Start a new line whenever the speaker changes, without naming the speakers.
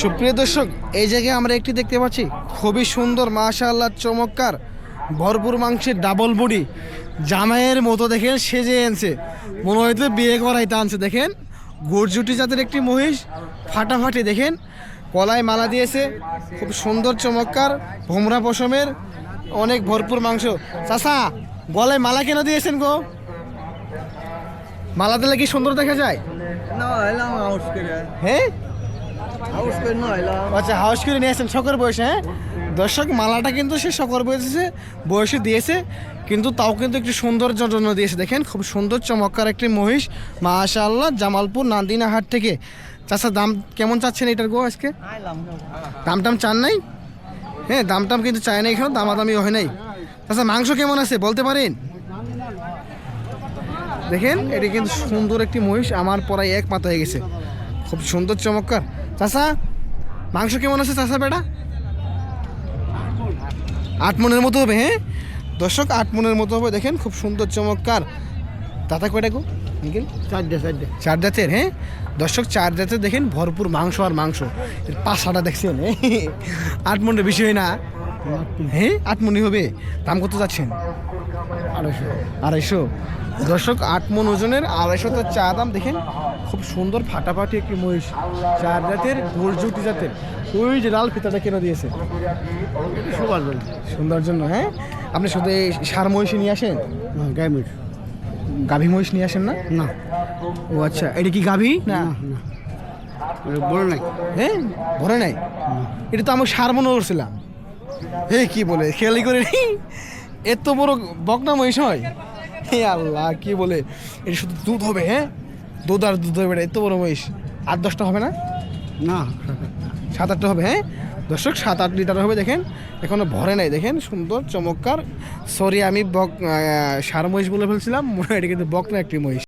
সুপ্রিয় দর্শক এই জায়গায় আমরা একটি দেখতে পাচ্ছি খুবই সুন্দর মাশাআল্লাহ চমৎকার ভরপুর মাংসের ডাবল বডি জামাইয়ের মতো দেখেন সেজে আনছে মনে হয়তো বিয়ে করাইতে আনছে দেখেন। গরজুটি জাতের একটি মহিষ ফাটাফাটি দেখেন। কলায় মালা দিয়েছে খুব সুন্দর চমৎকার ভোমরা পশমের অনেক ভরপুর মাংস। চাষা গলায় মালা কেন দিয়েছেন গো? মালা দিলে কি সুন্দর দেখা যায়? হ্যাঁ
হাউস করে না এলাম
আচ্ছা হাউস করে নিয়ে আসেন শখের বয়সে হ্যাঁ? দর্শক মালাটা কিন্তু সে শখের বয়সে বয়সে দিয়েছে কিন্তু তাও কিন্তু একটি সৌন্দর্যের জন্য দিয়েছে। দেখেন খুব সুন্দর চমৎকার একটি মহিষ মাশাআল্লাহ জামালপুর নান্দিনাহাট থেকে। চাষা দাম কেমন চাচ্ছেন এটার গো আজকে? দাম টাম চান নাই? হ্যাঁ দাম টাম কিন্তু চায় না এখানে দামাদামি হয় নাই। আচ্ছা মাংস কেমন আছে বলতে পারেন? দেখেন এটি কিন্তু সুন্দর একটি মহিষ আমার পরায় এক মাথা হয়ে গেছে। খুব সুন্দর চমৎকার। চাষা মাংস কেমন আছে চাষা বেটা? আট মনের মতো হবে হ্যাঁ? দর্শক আট মনের মতো হবে দেখেন খুব সুন্দর চমৎকার। দাদা কয়টা গো? নিখিল?
চারটে চারটে
চার জাতের হ্যাঁ? দর্শক চার জাতের দেখেন ভরপুর মাংস আর মাংস। এর পাশাটা দেখছেন এ? আট মনের বেশি হয় না। হ্যাঁ আট মনি হবে। দাম কত যাচ্ছেন?
আড়াইশো।
আড়াইশো। দর্শক আট মন ওজনের আড়াইশো তো চা দাম দেখেন খুব সুন্দর ফাটাফাটি একটি মহিষ। চার জাতের গোলজুটি জাতের। ওই যে লাল ফিতাটা কেন দিয়েছে।
সবার জন্য
সুন্দর জন্য হ্যাঁ? আপনি শুধু এই সার মহিষে নিয়ে আসেন?
গাইমিট
গাভী মহিষ নিয়ে আসেন না?
না।
ও আচ্ছা এটা কি গাভী? না
বড় নাই।
হ্যাঁ ভরে নাই? এটা তো আমি সার মনে করছিলাম। হে, কি বলে? খেয়ালি করে এত বড় বকনা মহিষ হয় হে আল্লাহ, কি বলে? এটা শুধু দুধ হবে হ্যাঁ? দুধ আর দুধ হবে এত বড় মহিষ। আট, দশটা হবে না?
না।
সাত, আটটা হবে হ্যাঁ? দর্শক, সাত, আট লিটার হবে, দেখেন। এখনও ভরে নাই, দেখেন। সুন্দর, চমৎকার। সরি আমি বক সার মহিষ বলে ফেলছিলাম, মনে হয় এটা কিন্তু বকনা একটি মহিষ।